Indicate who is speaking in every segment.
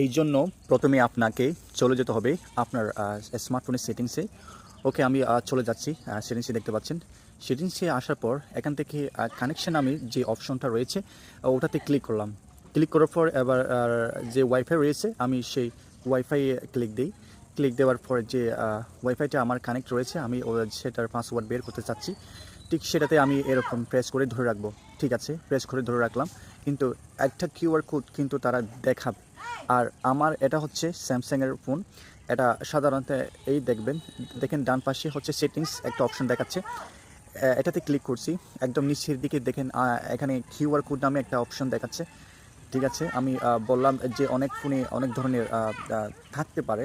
Speaker 1: এই জন্য প্রথমে আপনাকে চলে যেতে হবে আপনার স্মার্টফোনের সেটিংসে ওকে আমি চলে যাচ্ছি সেটিংসে দেখতে পাচ্ছেন। সেটিংসে আসার পর এখান থেকে কানেকশন আমি যে অপশনটা রয়েছে ওটাতে ক্লিক করলাম। ক্লিক করার পর এবার যে ওয়াইফাই রয়েছে, আমি সেই ওয়াইফাই ক্লিক দিই। ক্লিক দেওয়ার পর যে ওয়াইফাইটা আমার কানেক্ট রয়েছে, আমি সেটার পাসওয়ার্ড বের করতে চাচ্ছি। ঠিক সেটাতে আমি এরকম প্রেস করে ধরে রাখব। ঠিক আছে প্রেস করে ধরে রাখলাম। কিন্তু একটা কিউআর কোড কিন্তু তারা দেখাবে। আর আমার এটা হচ্ছে স্যামসাংয়ের ফোন। এটা সাধারণত এই দেখবেন, দেখেন ডান পাশে হচ্ছে সেটিংস একটা অপশন দেখাচ্ছে। এটাতে ক্লিক করছি। একদম নিচের দিকে দেখেন এখানে কিউআর কোড নামে একটা অপশন দেখাচ্ছে। ঠিক আছে, আমি বললাম যে অনেক ফোনে অনেক ধরনের থাকতে পারে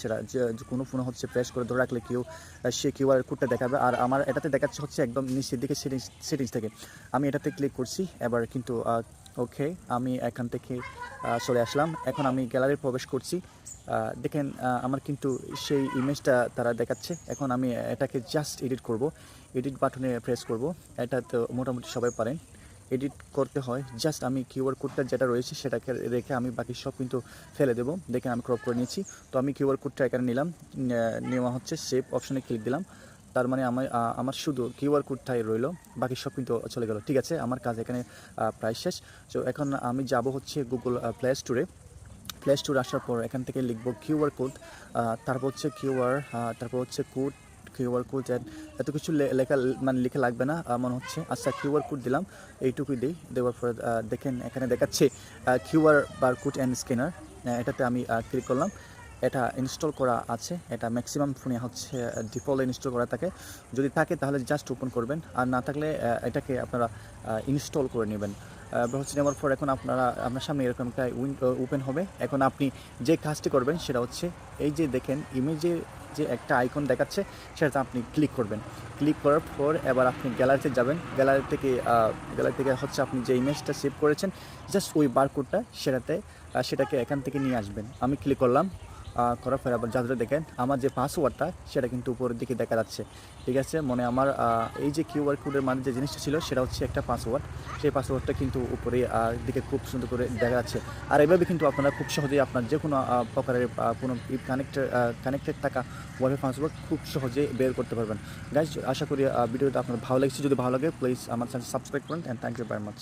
Speaker 1: সেটা যে কোনো ফোনে হচ্ছে প্রেস করে ধরে রাখলে কেউ সে কিউআর কোডটা দেখাবে। আর আমার এটাতে দেখাচ্ছে হচ্ছে একদম নিচের দিকে সেটিংস সেটিংস থেকে। আমি এটাতে ক্লিক করছি, এবার কিন্তু ওকে আমি এখান থেকে চলে আসলাম। এখন আমি গ্যালারি প্রবেশ করছি। দেখেন আমার কিন্তু সেই ইমেজটা তারা দেখাচ্ছে। এখন আমি এটাকে জাস্ট এডিট করব। এডিট বাটনে প্রেস করব। এটা তো মোটামুটি সবাই পারেন। এডিট করতে হয়। জাস্ট আমি কিউআর কোডটা যেটা রয়েছে সেটাকে রেখে আমি বাকি সব কিন্তু ফেলে দেবো। দেখেন আমি ক্রপ করে নিয়েছি। তো আমি কিউআর কোডটা এখানে নিলাম। নেওয়া হচ্ছে সেভ অপশনে ক্লিক দিলাম। তার মানে আমার আমার শুধু কিউআর কোডটাই রইল। বাকি সব কিন্তু চলে গেল। ঠিক আছে, আমার কাজ এখানে প্রায় শেষ। তো এখন আমি যাব হচ্ছে গুগল প্লে স্টোরে প্লে স্টোর আসার পর এখান থেকে লিখব কিউআর কোড। তারপর হচ্ছে কিউআর তারপর হচ্ছে কোড। কিউআর কোড এত কিছু লেখা মানে লিখে লাগবে না মনে হচ্ছে। আচ্ছা কিউআর কোড দিলাম, এইটুকুই দিই, দেওয়ার পরে দেখেন, এখানে দেখাচ্ছে QR bar code and scanner এটাতে আমি ক্লিক করলাম। এটা ইনস্টল করা আছে, এটা ম্যাক্সিমাম ফোনে হচ্ছে ডিফল্ট ইনস্টল করা থাকে। যদি থাকে, তাহলে জাস্ট ওপেন করবেন। আর না থাকলে এটাকে আপনারা ইনস্টল করে নেবেন। হচ্ছে নেওয়ার পর এখন আপনারা, আপনার সামনে এরকম একটা উইন্ডো ওপেন হবে। এখন আপনি যে কাজটি করবেন সেটা হচ্ছে এই যে দেখেন ইমেজে যে একটা আইকন দেখাচ্ছে, সেটাতে আপনি ক্লিক করবেন। ক্লিক করার পর এবার আপনি গ্যালারিতে যাবেন। গ্যালারি থেকে গ্যালারি থেকে হচ্ছে আপনি যে ইমেজটা সেভ করেছেন জাস্ট ওই বারকোডটা সেটাতে সেটাকে এখান থেকে নিয়ে আসবেন। আমি ক্লিক করলাম। করার পরে আবার যাদের দেখেন। আমার যে পাসওয়ার্ডটা সেটা কিন্তু উপরের দিকে দেখা যাচ্ছে। ঠিক আছে মানে আমার এই যে কিউআর কোডের মানে যে জিনিসটা ছিল, সেটা হচ্ছে একটা পাসওয়ার্ড সেই পাসওয়ার্ডটা কিন্তু উপরে দিকে খুব সুন্দর করে দেখা যাচ্ছে। আর এভাবে কিন্তু আপনারা খুব সহজেই আপনার যে কোনো প্রকারের কোনো কানেক্টেড কানেক্টেড থাকা ওয়াইফাই পাসওয়ার্ড খুব সহজে বের করতে পারবেন। গাইজ আশা করি ভিডিওটা আপনার ভালো লেগেছে। যদি ভালো লাগে প্লিজ আমার চ্যানেল সাবস্ক্রাইব করুন and thank you very much